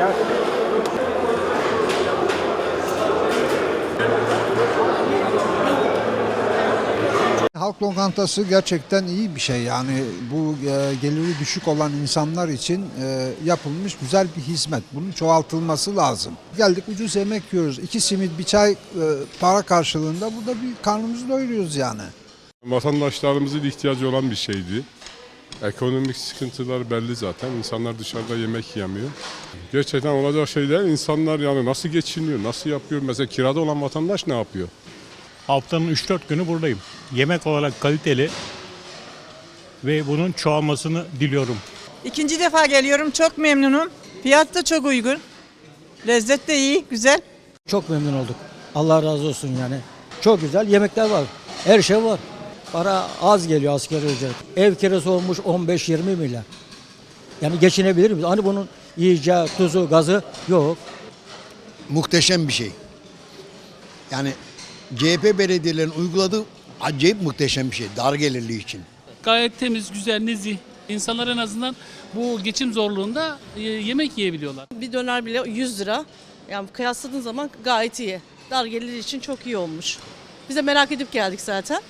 Gel. Halk lokantası gerçekten iyi bir şey yani bu e, geliri düşük olan insanlar için e, yapılmış güzel bir hizmet. Bunun çoğaltılması lazım. Geldik ucuz yemek yiyoruz. İki simit bir çay e, para karşılığında burada bir karnımızı doyuruyoruz yani. Vatandaşlarımızın ihtiyacı olan bir şeydi. Ekonomik sıkıntılar belli zaten. İnsanlar dışarıda yemek yemiyor. Gerçekten olacak şey değil. İnsanlar yani nasıl geçiniyor, nasıl yapıyor? Mesela kirada olan vatandaş ne yapıyor? Haftanın 3-4 günü buradayım. Yemek olarak kaliteli ve bunun çoğalmasını diliyorum. İkinci defa geliyorum. Çok memnunum. Fiyat da çok uygun. Lezzet de iyi, güzel. Çok memnun olduk. Allah razı olsun yani. Çok güzel yemekler var. Her şey var. Para az geliyor asgari ücret. Ev kirası olmuş 15-20 milyar. Yani geçinebilir miyiz? Hani bunun yiyeceği, tuzu, gazı yok. muhteşem bir şey. Yani CHP belediyelerinin uyguladığı acayip muhteşem bir şey dar gelirli için. Gayet temiz, güzel, nezih. İnsanlar en azından bu geçim zorluğunda e, yemek yiyebiliyorlar. Bir döner bile 100 lira. Yani kıyasladığın zaman gayet iyi. Dar gelir için çok iyi olmuş. Biz de merak edip geldik zaten.